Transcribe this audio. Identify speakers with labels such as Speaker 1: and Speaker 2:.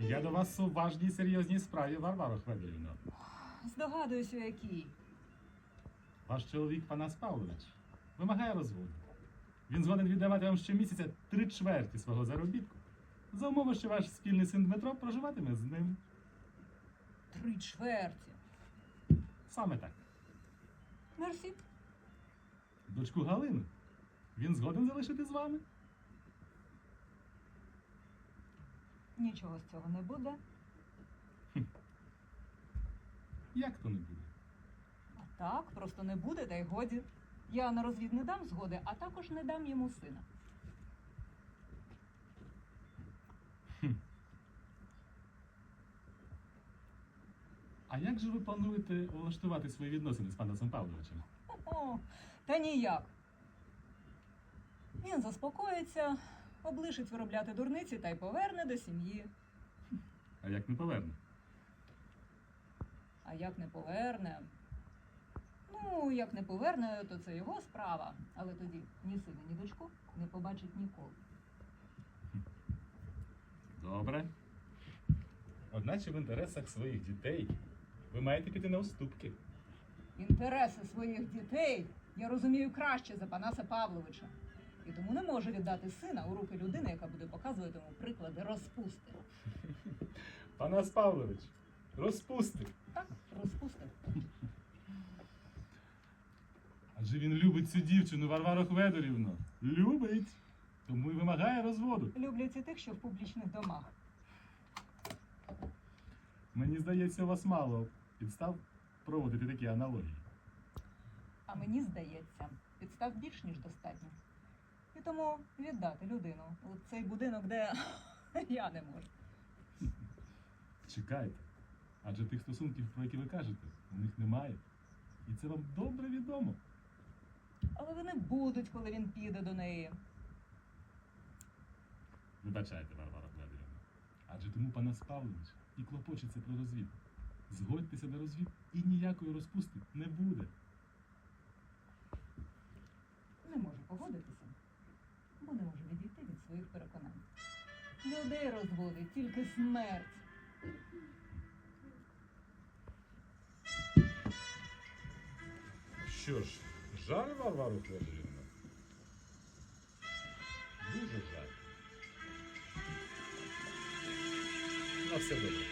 Speaker 1: Я до вас у важній серйозній справі, Варваро Хведорівна.
Speaker 2: Здогадуюся, який.
Speaker 1: Ваш чоловік Панас Павлович вимагає розводу. Він згоден віддавати вам щомісяця три чверті свого заробітку. За умови, що ваш спільний син Дмитро проживатиме з ним.
Speaker 2: Три чверті.
Speaker 1: Саме так.
Speaker 2: Мерсі.
Speaker 1: Дочку Галину. Він згоден залишити з вами.
Speaker 2: Нічого з цього не буде.
Speaker 1: Як то не буде?
Speaker 2: А так, просто не буде, та й годі. Я на розвід не дам згоди, а також не дам йому сина.
Speaker 1: А як же ви плануєте влаштувати свої відносини з Панасом Павловичем?
Speaker 2: О, та ніяк. Він заспокоїться, облишить виробляти дурниці та й поверне до сім'ї.
Speaker 1: А як не поверне?
Speaker 2: А як не поверне? Ну, як не поверне, то це його справа. Але тоді ні сина, ні дочку не побачить ніколи.
Speaker 1: Добре. Одначе в інтересах своїх дітей ви маєте піти на уступки.
Speaker 2: Інтереси своїх дітей я розумію краще за Панаса Павловича. І тому не можу віддати сина у руки людини, яка буде показувати йому приклади розпусти.
Speaker 1: Панас Павлович, розпусти.
Speaker 2: Так, розпусти.
Speaker 1: Адже він любить цю дівчину Варвару Хведорівну. Любить. Тому й вимагає розводу.
Speaker 2: Люблять і тих, що в публічних домах.
Speaker 1: Мені здається, у вас мало підстав проводити такі аналогії.
Speaker 2: А мені здається, підстав більш ніж достатньо. І тому віддати людину у цей будинок, де я не можу.
Speaker 1: Чекайте. Адже тих стосунків, про які ви кажете, у них немає. І це вам добре відомо.
Speaker 2: Але вони будуть, коли він піде до неї.
Speaker 1: Вибачайте, Варвара Хведорівна. Адже тому Панас Павлович і клопочеться про розвід. Згодьтеся на розвід і ніякої розпусти не буде.
Speaker 2: Не можу погодитися, бо не можу відійти від своїх переконань. Людей розводить тільки смерть.
Speaker 1: Що ж, Жаль Варвару Федорівну? Дуже жаль. На все добре.